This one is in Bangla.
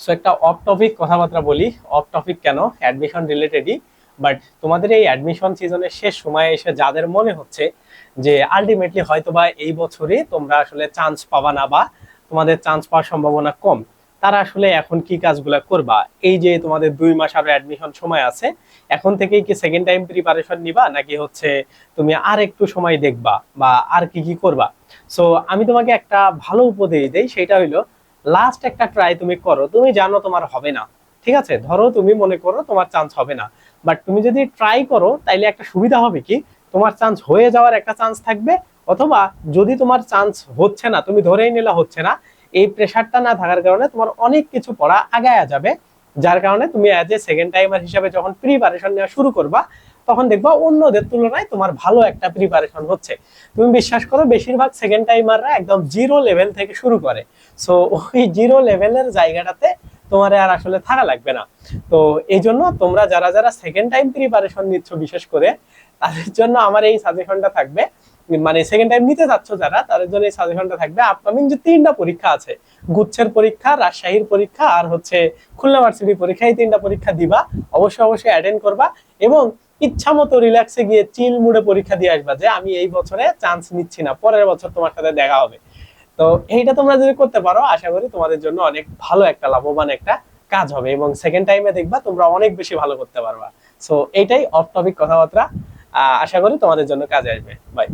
সো একটা অফ টপিক কথাবার্তা বলি। অফ টপিক কেন? অ্যাডমিশন রিলেটেডই বাট তোমাদের এই অ্যাডমিশন সিজনের শেষ সময়ে এসে যাদের মনে হচ্ছে যে আলটিমেটলি হয়তো বা এই বছরে তোমরা আসলে চান্স পাবা না বা তোমাদের চান্স পাওয়ার সম্ভাবনা কম, তারা আসলে এখন কি কাজগুলো করবা? এই যে তোমাদের দুই মাস আরও অ্যাডমিশন সময় আছে, এখন থেকেই কি সেকেন্ড টাইম প্রিপারেশন নিবা? নাকি হচ্ছে তুমি আর একটু সময় দেখবা বা আর কি কি করবা? সো আমি তোমাকে একটা ভালো উপদেশ দেই, সেটা হইল লাস্ট একটা ট্রাই তুমি করো, তুমি জানো তোমার হবে না। ঠিক আছে? ধরো তুমি মনে করো তোমার চান্স হবে না। বাট তুমি যদি ট্রাই করো, তাইলে একটা সুবিধা হবে কি? তোমার চান্স হয়ে যাওয়ার একটা চান্স থাকবে, অথবা যদি তোমার চান্স হচ্ছে না, তুমি ধরেই নিলে হচ্ছে না, এই প্রেশারটা না থাকার কারণে তোমার অনেক কিছু পড়া আগায়া যাবে। যার কারণে তুমি অ্যাজ এ সেকেন্ড টাইমার হিসাবে যখন প্রিপারেশন নেওয়া শুরু করবা তখন দেখবা অন্যদের তুলনায় তোমার ভালো একটা প্রিপারেশন হচ্ছে। তুমি বিশ্বাস করো, বেশিরভাগ সেকেন্ড টাইমাররা একদম জিরো লেভেল থেকে শুরু করে। সো ওই জিরো লেভেলের জায়গাটাতে তোমার আর আসলে থাকা লাগবে না। তো এই জন্য তোমরা যারা যারা সেকেন্ড টাইম প্রিপারেশন নিচ্ছ বিশেষ করে, তাদের জন্য আমার এই সাজেশনটা থাকবে। মানে সেকেন্ড টাইম নিতে যাচ্ছ যারা, তাদের জন্য এই সাজেশনটা থাকবে আপকামিং যে তিনটা পরীক্ষা আছে, গুচ্ছের পরীক্ষা, রাজশাহীর পরীক্ষা আর হচ্ছে খুলনা ভার্সিটির পরীক্ষা, এই তিনটা পরীক্ষা দিবা। অবশ্যই অবশ্যই অ্যাটেন্ড করবা এবং ইচ্ছা মতো রিল্যাক্সে গিয়ে চিল মুডে পরীক্ষা দিয়ে আসবা যে আমি এই বছরে চান্স নিচ্ছি না, পরের বছর তোমার সাথে দেখা হবে। তো এইটা তোমরা যদি করতে পারো, আশা করি তোমাদের জন্য অনেক ভালো একটা লাভবান একটা কাজ হবে এবং সেকেন্ড টাইমে দেখবা তোমরা অনেক বেশি ভালো করতে পারবা। সো এইটাই অফ টপিক কথাবার্তা। আশা করি তোমাদের জন্য কাজে আসবে। বাই